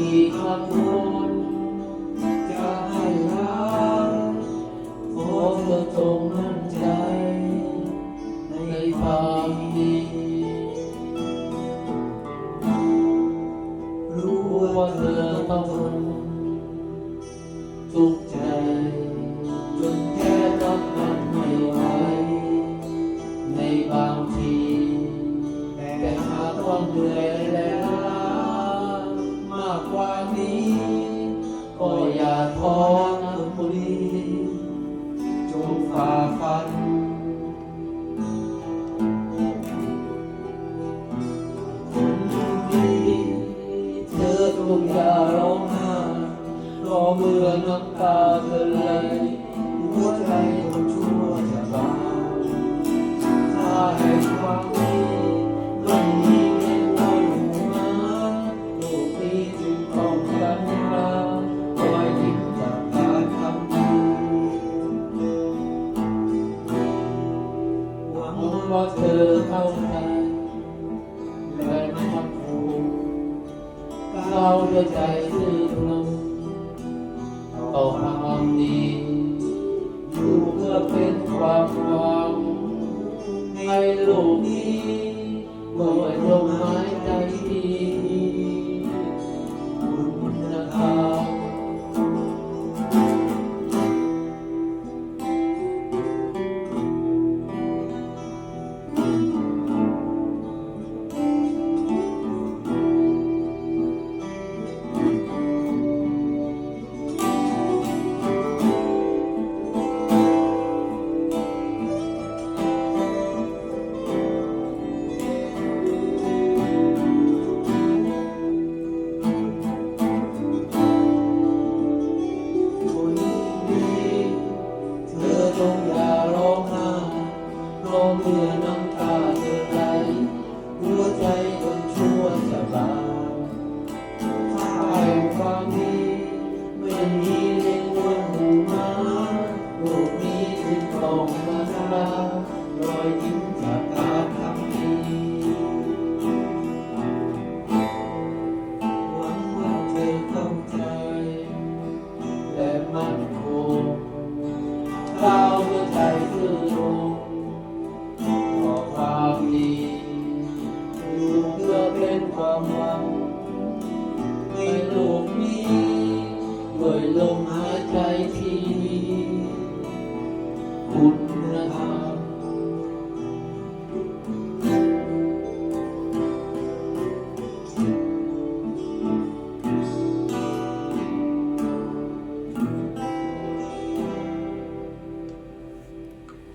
กี่คำคนจะให้รักขอเธอจงมั่นใจ ในคามดี รู้ว่าเธอต้องทนทุกใจ จนแค่รับมันไม่ไหวในบางที แต่หาควเอย ครบุรีจงฝ่าฟัน คนดีเธอจงยาร้องไห้รอเมื่อน้ำตาเธอไหล ว่าเธอเข้าใจและทำผูกเราด้วยใจซื่อตรงต่อความดี ความดีอยู่เะเป็นความหวังให้ลกนี้ด้ยลมหายใจที่ดีคุณธรรม